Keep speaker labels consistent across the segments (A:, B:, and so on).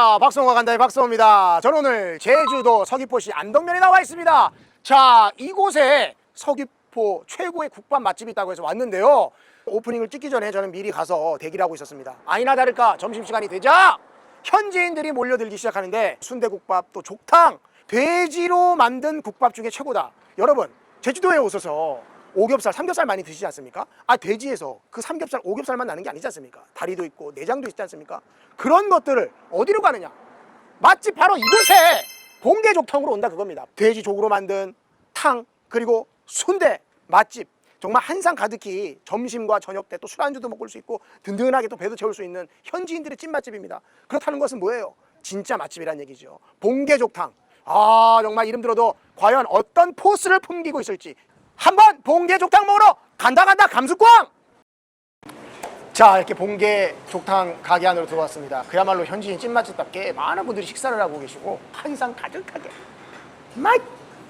A: 간다. 박성호가 간다의 박성호입니다. 저는 오늘 제주도 서귀포시 안덕면에 나와 있습니다. 자 이곳에 서귀포 최고의 국밥 맛집이 있다고 해서 왔는데요. 오프닝을 찍기 전에 저는 미리 가서 대기를 하고 있었습니다. 아니나 다를까 점심시간이 되자 현지인들이 몰려들기 시작하는데 순대국밥 또 족탕 돼지로 만든 국밥 중에 최고다. 여러분 제주도에 오셔서 오겹살, 삼겹살 많이 드시지 않습니까? 아 돼지에서 그 삼겹살, 오겹살만 나는 게 아니지 않습니까? 다리도 있고 내장도 있지 않습니까? 그런 것들을 어디로 가느냐? 맛집 바로 이곳에 봉개족탕으로 온다 그겁니다. 돼지 족으로 만든 탕 그리고 순대 맛집 정말 한상 가득히 점심과 저녁 때 또 술안주도 먹을 수 있고 든든하게 또 배도 채울 수 있는 현지인들의 찐맛집입니다. 그렇다는 것은 뭐예요? 진짜 맛집이란 얘기죠. 봉개족탕. 아 정말 이름 들어도 과연 어떤 포스를 풍기고 있을지 한번 봉개족탕 먹으러 간다 간다 감수광! 자 이렇게 봉개 족탕 가게 안으로 들어왔습니다. 그야말로 현지인 찐맛집답게 많은 분들이 식사를 하고 계시고 한상 가득하게 맛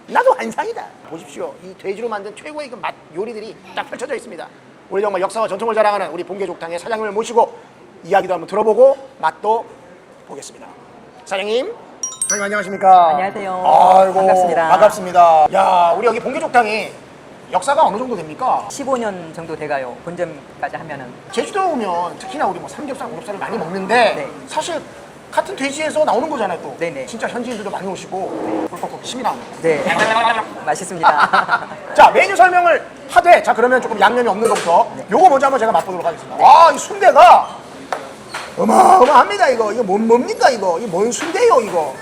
A: 나도 한상이다. 보십시오 이 돼지로 만든 최고의 그맛 요리들이 딱 펼쳐져 있습니다. 우리 정말 역사와 전통을 자랑하는 우리 봉개 족탕의 사장님을 모시고 이야기도 한번 들어보고 맛도 보겠습니다. 사장님. 사장님 안녕하십니까?
B: 안녕하세요.
A: 아이고,
B: 반갑습니다.
A: 반갑습니다. 야 우리 여기 봉개 족탕이 역사가 어느 정도 됩니까?
B: 15년 정도 돼가요. 본점까지 하면은.
A: 제주도 오면 특히나 우리 뭐 삼겹살, 오겹살을 많이 먹는데
B: 네.
A: 사실 같은 돼지에서 나오는 거잖아요 또.
B: 네네.
A: 진짜 현지인들도 많이 오시고 꿀꺽꿀꺽 침이 나오네.
B: 네. 맛있습니다.
A: 자 메뉴 설명을 하되 자 그러면 조금 양념이 없는 것부터
B: 네.
A: 요거 먼저 한번 제가 맛보도록 하겠습니다. 와이 순대가 어마어마합니다 이거 이거 뭔 뭡니까 이거 이거 뭔 순대요 이거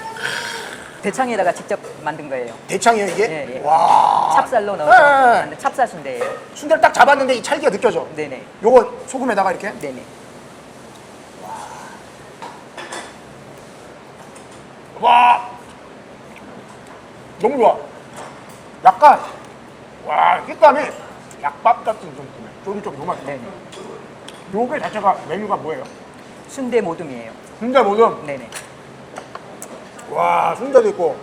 B: 대창에다가 직접 만든 거예요.
A: 대창이에요 이게?
B: 예, 예.
A: 와
B: 찹쌀로 넣어서
A: 네, 네.
B: 만든 찹쌀 순대예요.
A: 순대를 딱 잡았는데 이 찰기가 느껴져.
B: 네네.
A: 요거 소금에다가 이렇게
B: 네네.
A: 와 너무 좋아 약간 와 식감이 약밥 같은 좀 쫄깃쫄깃 맛있어
B: 네네.
A: 요게 자체가 메뉴가 뭐예요?
B: 순대 모둠이에요.
A: 순대 모듬
B: 네네.
A: 와 순대도 있고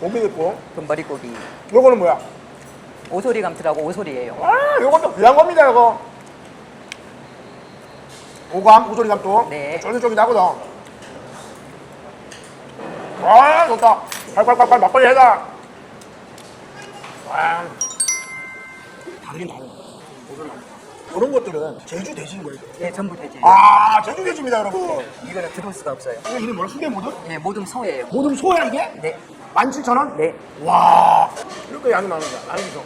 A: 고기도 있고.
B: 금머리고기.
A: 요거는 뭐야?
B: 오소리 감투라고 오소리예요.
A: 와 요것도 귀한 겁니다 이거. 오감 오조리감 또
B: 네.
A: 쫄깃쫄깃하거든. 와 좋다. 팔팔팔팔 막걸리 해다. 와. 다르긴 다르네 이런 것들은 제주 돼지인 거예요
B: 예, 전부 돼지예요.
A: 아 제주 돼지입니다 여러분
B: 이거는 들어올 수가 없어요.
A: 이거 이름 뭐야? 수개 모듬?
B: 예, 모둠 소예요.
A: 모듬 소야 이게?
B: 네.
A: 17,000원?
B: 네.
A: 와 이렇게 양이 많은데 아니죠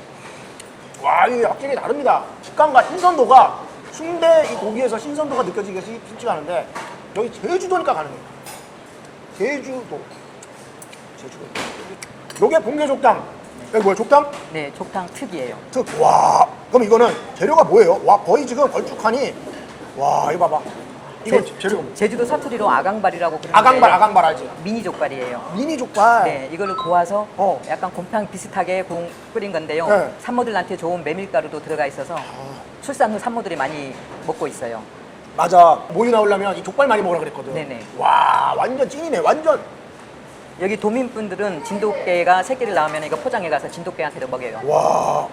A: 와 이게 확실히 다릅니다 식감과 신선도가 순대 이 고기에서 신선도가 느껴지기가 쉽- 쉽지가 않은데 여기 제주도니까 가능해요 제주도 제주도 요게 봉개족당 여기 뭐야 족당?
B: 네, 족탕 특이에요.
A: 특, 와 그럼 이거는 재료가 뭐예요? 와 거의 지금 걸쭉하니 와 이거 봐봐 이거
B: 제-
A: 재료가 뭐
B: 제주도 사투리로 아강발이라고 부르는데
A: 아강발 아강발 알지?
B: 미니 족발이에요.
A: 미니 족발
B: 네, 이거를 고아서
A: 어.
B: 약간 곰탕 비슷하게 공 끓인 건데요.
A: 네. 아.
B: 산모들한테 좋은 메밀가루도 들어가 있어서 출산 후 산모들이 많이 먹고 있어요.
A: 맞아 모이 나오려면 이 족발 많이 먹으라 그랬거든
B: 네네.
A: 와 완전 찐이네 완전
B: 여기 도민분들은 진돗개가 새끼를 낳으면 이거 포장해 가서 진돗개한테도 먹여요.
A: 와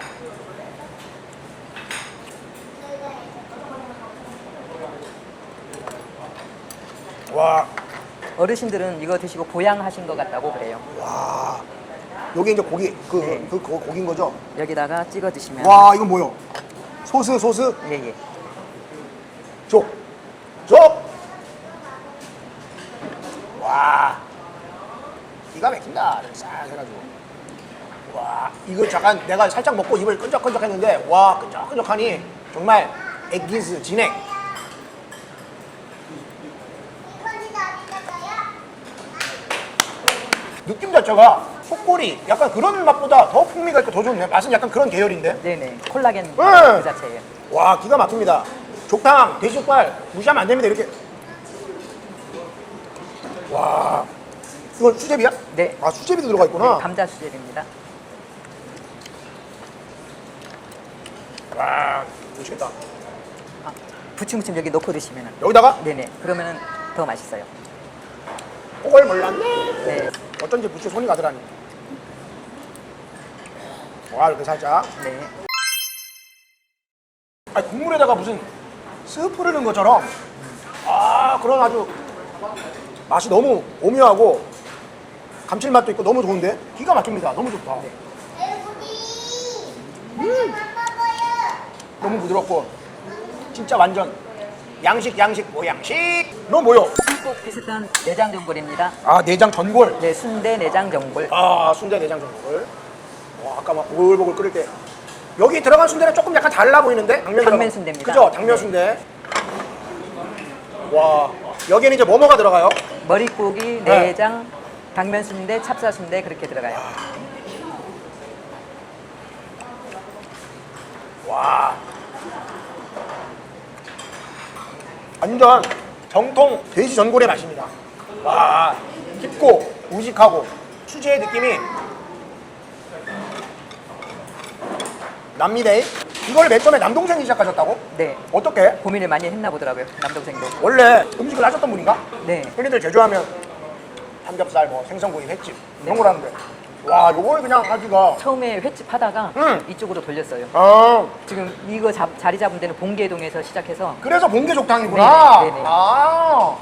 A: 와,
B: 어르신들은 이거 드시고 보양하신 것 같다고 그래요.
A: 와. 요게 이제 고기, 그,
B: 네.
A: 그, 그 고기인 거죠?
B: 여기다가 찍어 드시면
A: 와, 이건 뭐요? 소스, 소스,
B: 예, 예.
A: 족, 족! 와. 기가 막힌다. 이렇게 싹 해가지고. 와, 이거 잠깐 내가 살짝 먹고 입을 끈적끈적 했는데, 와, 끈적끈적하니 정말 액기스, 진액. 느낌 자체가 속꼬리, 약간 그런 맛보다 더 풍미가 있고 더 좋네. 맛은 약간 그런 계열인데.
B: 네네. 콜라겐
A: 네.
B: 그 자체예요.
A: 와 기가 막힙니다 족탕 돼지족발 무시하면 안 됩니다 이렇게 와 이건 수제비야?
B: 네.
A: 아 수제비도 들어가 있구나
B: 감자 수제비입니다.
A: 와 맛있겠다
B: 아, 부침무침 여기 넣고 드시면은
A: 여기다가
B: 네네. 그러면은 더 맛있어요.
A: 그걸 몰랐네
B: 네.
A: 어쩐지 부추 손이 가더라니 와 이렇게 살짝
B: 네.
A: 아니, 국물에다가 무슨 스프를 넣은 것처럼 아 그런 아주 맛이 너무 오묘하고 감칠맛도 있고 너무 좋은데 기가 막힙니다. 너무 좋다. 음. 너무 부드럽고 진짜 완전 양식 양식 모양식. 너 뭐요?
B: 꼭 비슷한 내장 전골입니다.
A: 아 내장 전골.
B: 네, 순대 내장 전골.
A: 아 순대 내장 전골. 와 아까 막 보글보글 끓일 때 여기 들어간 순대는 조금 약간 달라 보이는데 당면
B: 당면 순대입니다.
A: 그죠? 당면 순대. 와 여기는 이제 뭐뭐가 들어가요?
B: 머릿고기,
A: 네.
B: 내장, 당면 순대, 찹쌀 순대 그렇게 들어가요.
A: 와. 완전 정통 돼지 전골의 맛입니다. 와, 깊고 우직하고 수제의 느낌이 납니다. 이걸 맨 처음에 남동생이 시작하셨다고?
B: 네.
A: 어떻게?
B: 고민을 많이 했나 보더라고요. 남동생도.
A: 원래 음식을 하셨던 분인가?
B: 네.
A: 흔히들 제조하면 삼겹살, 뭐 생선구이, 횟집 이런 하는데 와, 요걸 그냥 하기가
B: 처음에 횟집 하다가
A: 음.
B: 이쪽으로 돌렸어요.
A: 아,
B: 지금 이거 잡- 자리 잡은 데는 봉계동에서 시작해서
A: 그래서 봉계족탕이구나.
B: 네네, 네네.
A: 아,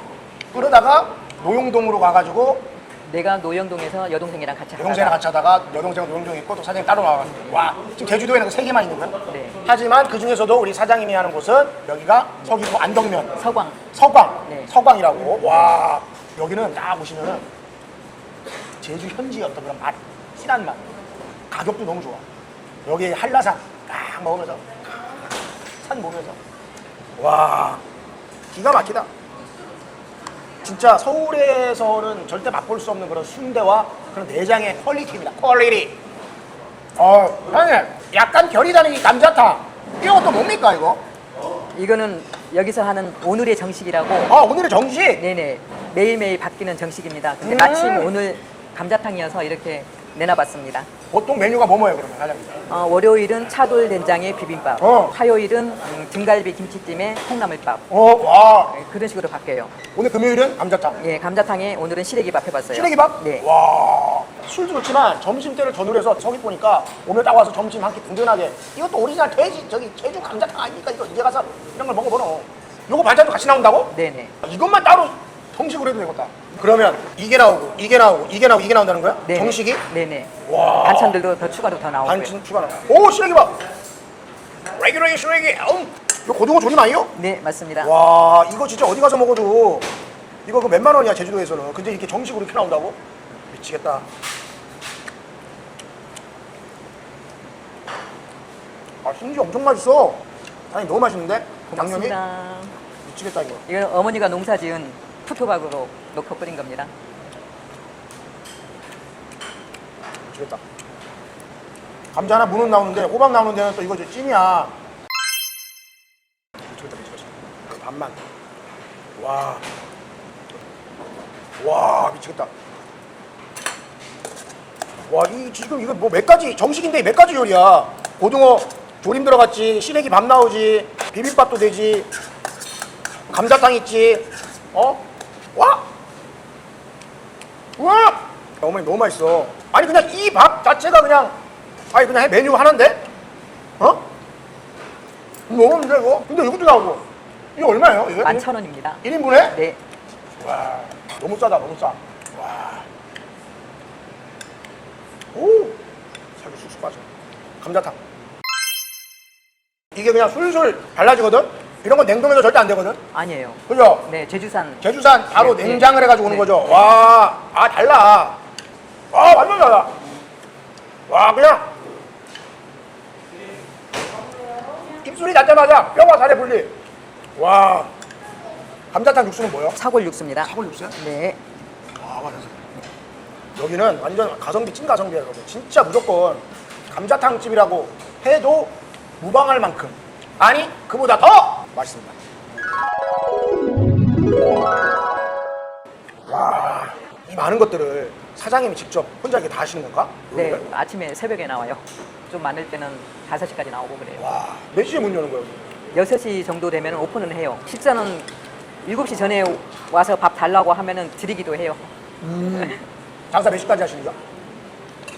A: 그러다가 노용동으로 가가지고
B: 내가 노영동에서 여동생이랑 같이
A: 여동생이랑
B: 하다가
A: 같이 하다가 여동생 노용동 있고 또 사장님 따로 나와가지고 와 지금 제주도에는 그 세 개만 있는 거야?
B: 네.
A: 하지만 그 중에서도 우리 사장님이 하는 곳은 여기가 서귀포 안덕면
B: 서광
A: 서광
B: 네.
A: 서광이라고 와 여기는 딱 보시면은 제주 현지의 어떤 그런 맛 진한 맛. 가격도 너무 좋아. 여기 한라산 딱 먹으면서 산 보면서. 와 기가 막히다. 진짜 서울에서는 절대 맛볼 수 없는 그런 순대와 그런 내장의 퀄리티입니다. 퀄리티. 어 형님 약간 결이 다른 이 감자탕. 이거 또 뭡니까 이거?
B: 이거는 여기서 하는 오늘의 정식이라고.
A: 아 오늘의 정식?
B: 네네. 매일매일 바뀌는 정식입니다. 근데
A: 음.
B: 마침 오늘 감자탕이어서 이렇게 내놔봤습니다.
A: 보통 메뉴가 뭐뭐예요 그러면 사장님
B: 어, 월요일은 차돌 된장에 비빔밥,
A: 어.
B: 화요일은 음, 등갈비 김치찜에 콩나물밥
A: 어와
B: 네, 그런 식으로 바뀌어요.
A: 오늘 금요일은 감자탕
B: 예, 감자탕에 오늘은 시래기밥 해봤어요.
A: 시래기밥?
B: 네.
A: 와 술도 좋지만 점심 때를 전후해서 서귀 보니까 오늘 딱 와서 점심 한 끼 든든하게 이것도 오리지널 돼지 저기 제주 감자탕 아닙니까 이거 이제 가서 이런 걸 먹어보노 요거 반찬도 같이 나온다고?
B: 네네.
A: 이것만 따로 정식으로 해도 되겠다 그러면 이게 나오고 이게 나오고 이게 나오고 이게 나온다는 거야?
B: 네네.
A: 정식이?
B: 네네.
A: 와.
B: 반찬들도 더 추가로 더 나오고요.
A: 반찬 추가나 오 시래기밥 레귤레이 시래기 음. 이거 고등어 조림 아니요?
B: 네, 맞습니다.
A: 와 이거 진짜 어디 가서 먹어도 이거 그 몇만 원이야 제주도에서는 근데 이렇게 정식으로 이렇게 나온다고? 미치겠다 아 심지어 엄청 맛있어 아니 너무 맛있는데? 양념이?
B: 고맙습니다.
A: 미치겠다 이거
B: 이건 어머니가 농사 지은 푸토박으로 넣고 끓인 겁니다.
A: 미치겠다 감자 하나 무는 나오는데 호박 나오는 데는 또 이거 이제 찜이야 미치겠다 미치겠다 반만 와. 와 미치겠다 와 이 지금 이거 뭐 몇 가지 정식인데 몇 가지 요리야 고등어 조림 들어갔지 시래기 밥 나오지 비빔밥도 되지 감자탕 있지 어? 와! 와! 어머니 너무 맛있어 아니 그냥 이 밥 자체가 그냥 아니 그냥 메뉴 하나인데? 어? 먹었는데 이거? 근데 이것도 나오고 이게 얼마예요? 이게?
B: 11,000원입니다.
A: 1인분에?
B: 네.
A: 와 너무 싸다 너무 싸. 와. 오 살이 쑥쑥 빠져. 감자탕. 이게 그냥 술술 발라지거든. 이런 건 냉동해서 절대 안 되거든.
B: 아니에요.
A: 그죠?
B: 네, 제주산.
A: 제주산 바로
B: 네,
A: 냉장을
B: 네.
A: 해가지고 오는
B: 네.
A: 거죠. 와, 아 달라. 와 완전 달라. 와 그냥 입술이 닿자마자 뼈와 살의 분리. 와 감자탕 육수는 뭐요?
B: 사골 육수입니다.
A: 사골 육수야?
B: 네.
A: 아 맞았어. 여기는 완전 가성비 찐 가성비야 여러분. 진짜 무조건 감자탕 집이라고 해도 무방할 만큼 아니 그보다 더 맛있습니다. 와, 이 많은 것들을 사장님이 직접 혼자 이렇게 다 하시는 건가?
B: 네,
A: 요리를?
B: 아침에 새벽에 나와요. 좀 많을 때는 5시까지 나오고 그래요.
A: 와, 몇 시에 문 여는 거예요?
B: 6시 정도 되면 오픈을 해요. 식사는 7시 전에 와서 밥 달라고 하면은 드리기도 해요.
A: 장사 몇 시까지 하시는 거야?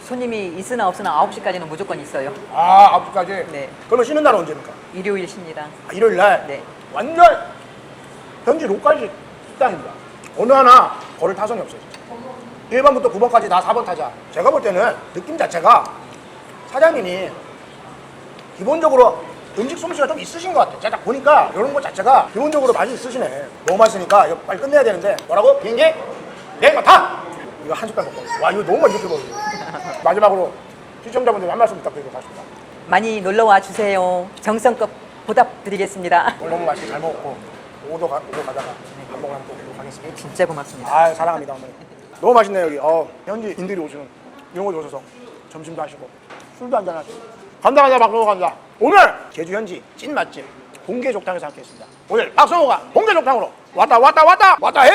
B: 손님이 있으나 없으나 9시까지는 무조건 있어요.
A: 아, 9시까지?
B: 네.
A: 그러면 쉬는 날은 언제입니까?
B: 일요일 쉽니다.
A: 아, 일요일 날?
B: 네.
A: 완전 현지 로컬식 식당입니다. 어느 하나 걸을 타선이 없어요 진짜 1번부터 9번까지 다 4번 타자 제가 볼 때는 느낌 자체가 사장님이 기본적으로 음식 솜씨가 좀 있으신 것 같아 제가 딱 보니까 이런 것 자체가 기본적으로 맛이 있으시네 너무 맛있으니까 이거 빨리 끝내야 되는데 뭐라고? 비행기? 내일 타! 이거 한 숟갈 먹고. 와 이거 너무 맛있게 먹어 마지막으로 시청자분들 한 말씀 부탁드리고 가십니다.
B: 많이 놀러와 주세요. 정성껏 보답드리겠습니다.
A: 오늘 너무 맛있게 잘 먹었고 오도 가, 오도 가다가 밥 먹으러 한번 또 오도록 하겠습니다.
B: 진짜 고맙습니다.
A: 아 사랑합니다 어머니. 너무 맛있네요 여기. 어 현지인들이 오시는 이런 곳에 오셔서 점심도 하시고 술도 한잔 하시고. 간다 간다 박성호 간다. 오늘 제주 현지 찐 맛집 공개족탕에서 함께했습니다. 오늘 박성호가 공개족탕으로 왔다 왔다 왔다 왔다 해